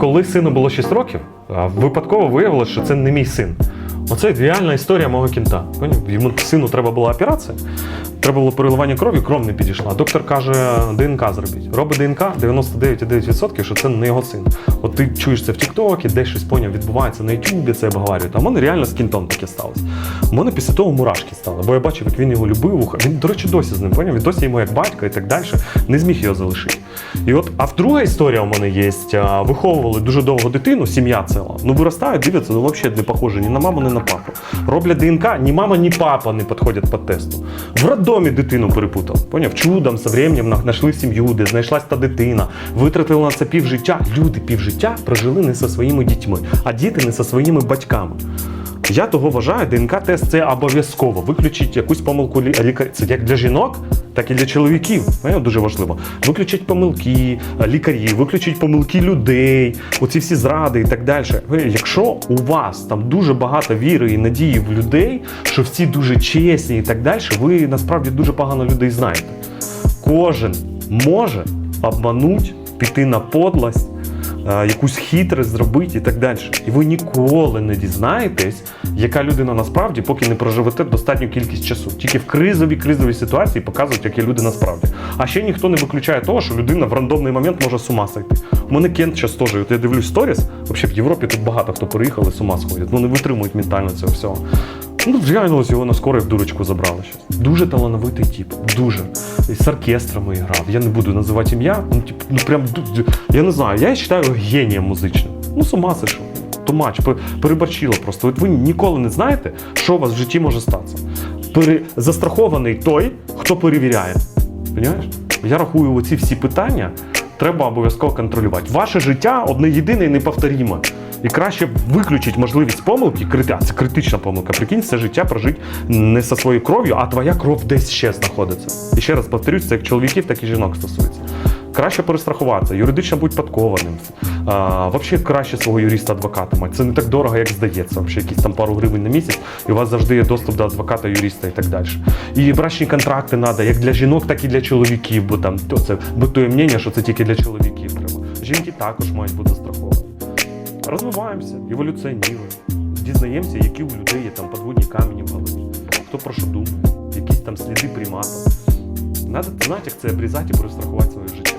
Коли сину було 6 років, випадково виявилося, що це не мій син. Оце реальна історія мого кінта. Йому сину треба була операція, треба було переливання крові, кров не підійшла. Доктор каже, ДНК зробіть. Робить ДНК 99,9%, що це не його син. От ти чуєш це в Тіктокі, десь щось поняв, відбувається на Ютубі, це обговорюють. А в мене реально з кінтом таке сталося. У мене після того мурашки стали, бо я бачив, як він його любив. Він, до речі, досі з ним поняв. Він досі йому як батько і так далі. Не зміг його залишити. І от, а друга історія у мене є. Виховували дуже довго дитину, сім'я ціла. Ну виростають, дивляться, ну взагалі не похоже ні на маму, ні на папу. Роблять ДНК, ні мама, ні папа не підходять по тесту. В роддомі дитину перепутав. Поняв? Чудом, со временем знайшли сім'ю, де знайшлась та дитина, витратили на це півжиття. Люди півжиття прожили не зі своїми дітьми, а діти не зі своїми батьками. Я того вважаю, ДНК-тест це обов'язково. Виключіть якусь помилку лі- лікаря. Це як для жінок, так і для чоловіків. Дуже важливо. Виключіть помилки е, лікарів, виключіть помилки людей, оці всі зради і так далі. Якщо у вас там дуже багато віри і надії в людей, що всі дуже чесні і так далі, ви насправді дуже погано людей знаєте. Кожен може обмануть, піти на подлость, якусь хитрость зробити і так далі. І ви ніколи не дізнаєтесь, яка людина насправді, поки не проживете достатню кількість часу. Тільки в кризовій кризовій ситуації показують, які люди насправді. А ще ніхто не виключає того, що людина в рандомний момент може з ума сойти. У мене Кент зараз теж, от я дивлюсь сторіс, взагалі в Європі тут багато хто переїхали, з ума сходять. Ну не витримують ментально цього всього. Ну, реально його на скорой в дурочку забрали щас. Дуже талановитий тип. Дуже. З оркестрами грав. Я не буду називати ім'я. Ну, тип, ну прям я не знаю, я вважаю генієм музичним. Ну, з ума сошов. Тумач, пе- переборчило просто. От ви ніколи не знаєте, що у вас в житті може статися. Пере... Застрахований той, хто перевіряє. Понимаєш? Я рахую, оці всі питання треба обов'язково контролювати. Ваше життя одне єдине і неповторіме. І краще виключити можливість помилки, а це критична помилка. Прикинь, все життя прожити не зі своєю кров'ю, а твоя кров десь ще знаходиться. І ще раз повторюсь, це як чоловіків, так і жінок стосується. Краще перестрахуватися, юридично будь подкованим. А, взагалі краще свого юриста-адвоката мати. Це не так дорого, як здається. Взагалі якісь там пару гривень на місяць, і у вас завжди є доступ до адвоката, юриста і так далі. І брачні контракти треба як для жінок, так і для чоловіків, бо там то це битує мнення, що це тільки для чоловіків треба. Жінки також мають бути застраховані. Розвиваємося, еволюціонуємо, дізнаємося, які у людей є там подводні камені в голові, хто про що думає, якісь там сліди примата. Надо знати, як це обрізати і перестрахувати своє життя.